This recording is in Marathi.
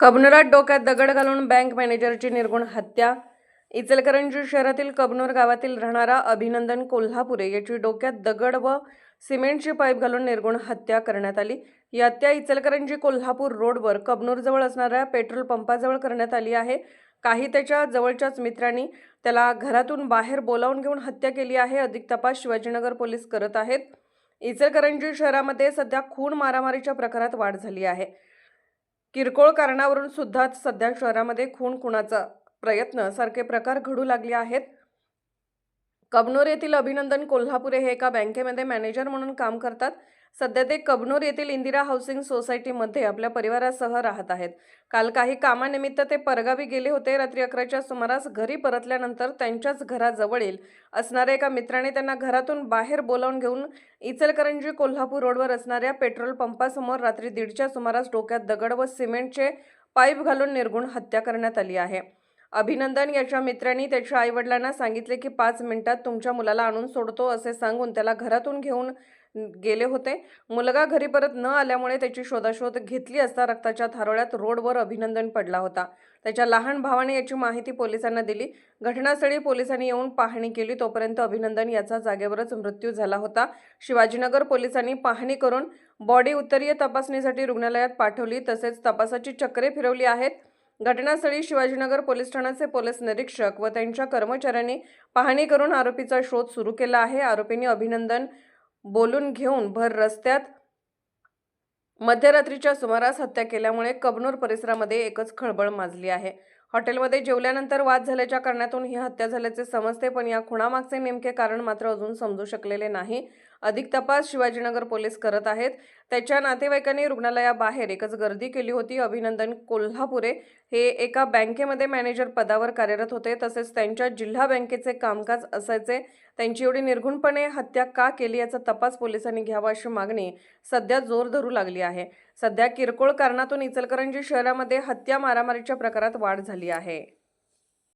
कबनुरात डोक्यात दगड घालून बँक मॅनेजरची निर्गुण हत्या. इचलकरंजी शहरातील कबनूर गावातील राहणारा अभिनंदन कोल्हापुरे याची डोक्यात दगड व सिमेंटची पाईप घालून निर्गुण हत्या करण्यात आली. ही हत्या इचलकरंजी कोल्हापूर रोडवर कबनूरजवळ असणाऱ्या पेट्रोल पंपाजवळ करण्यात आली आहे. काही त्याच्या जवळच्याच मित्रांनी त्याला घरातून बाहेर बोलावून घेऊन हत्या केली आहे अधिक तपास शिवाजीनगर पोलीस करत आहेत. इचलकरंजी शहरामध्ये सध्या खून मारामारीच्या प्रकारात वाढ झाली आहे. किरकोळ कारणावरून सुद्धा सध्या शहरामध्ये खून खुणाचा प्रयत्न सारखे प्रकार घडू लागले आहेत. कबनूर येथील अभिनंदन कोल्हापुरे हे एका बँकेमध्ये मॅनेजर म्हणून काम करतात. सध्या ते कबनूर येथील इंदिरा हाऊसिंग सोसायटीमध्ये आपल्या परिवारासह राहत आहेत. काल काही कामानिमित्त ते परगावी गेले होते. रात्री अकराच्या सुमारास घरी परतल्यानंतर त्यांच्याच घराजवळील असणाऱ्या एका मित्राने त्यांना घरातून बाहेर बोलावून घेऊन इचलकरंजी कोल्हापूर रोडवर असणाऱ्या पेट्रोल पंपासमोर रात्री दीडच्या सुमारास डोक्यात दगड व सिमेंटचे पाईप घालून निर्गुण हत्या करण्यात आली आहे. अभिनंदन याच्या मित्रांनी. त्याच्या आईवडिलांना सांगितले की पाच मिनिटात तुमच्या मुलाला आणून सोडतो असे सांगून त्याला घरातून घेऊन गेले होते. मुलगा घरी परत न आल्यामुळे त्याची शोधाशोध घेतली असता रक्ताच्या थारोळ्यात रोडवर अभिनंदन पडला होता. त्याच्या लहान भावाने याची माहिती पोलिसांना दिली. घटनास्थळी पोलिसांनी येऊन पाहणी केली. तोपर्यंत अभिनंदन याचा जागेवरच मृत्यू झाला होता. शिवाजीनगर पोलिसांनी पाहणी करून बॉडी उत्तरीय तपासणीसाठी रुग्णालयात पाठवली. तसेच तपासाची चक्रे फिरवली आहेत. घटनास्थळी शिवाजीनगर पोलीस ठाण्याचे पोलीस निरीक्षक व त्यांच्या कर्मचाऱ्यांनी पाहणी करून आरोपीचा शोध सुरू केला आहे. आरोपींनी अभिनंदन बोलून घेऊन भर रस्त्यात मध्यरात्रीच्या सुमारास हत्या केल्यामुळे कबनूर परिसरामध्ये एकच खळबळ माजली आहे. हॉटेलमध्ये जेवल्यानंतर वाद झाल्याच्या कारणातून ही हत्या झाल्याचे समजते पण या खुणामागचे नेमके कारण मात्र अजून समजू शकलेले नाही. अधिक तपास शिवाजीनगर पोलीस करत आहेत. त्याच्या नातेवाईकांनी रुग्णालयाबाहेर एकच गर्दी केली होती. अभिनंदन कोल्हापुरे हे एका बँकेमध्ये मॅनेजर पदावर कार्यरत होते. तसेच त्यांच्या जिल्हा बँकेचे कामकाज असायचे. त्यांची एवढी निर्घुणपणे हत्या का केली याचा तपास पोलिसांनी घ्यावा अशी मागणी सध्या जोर धरू लागली आहे. सध्या किरकोळ कारणातून इचलकरंजी शहरामध्ये हत्या मारामारीच्या प्रकारात वाढ झाली आहे.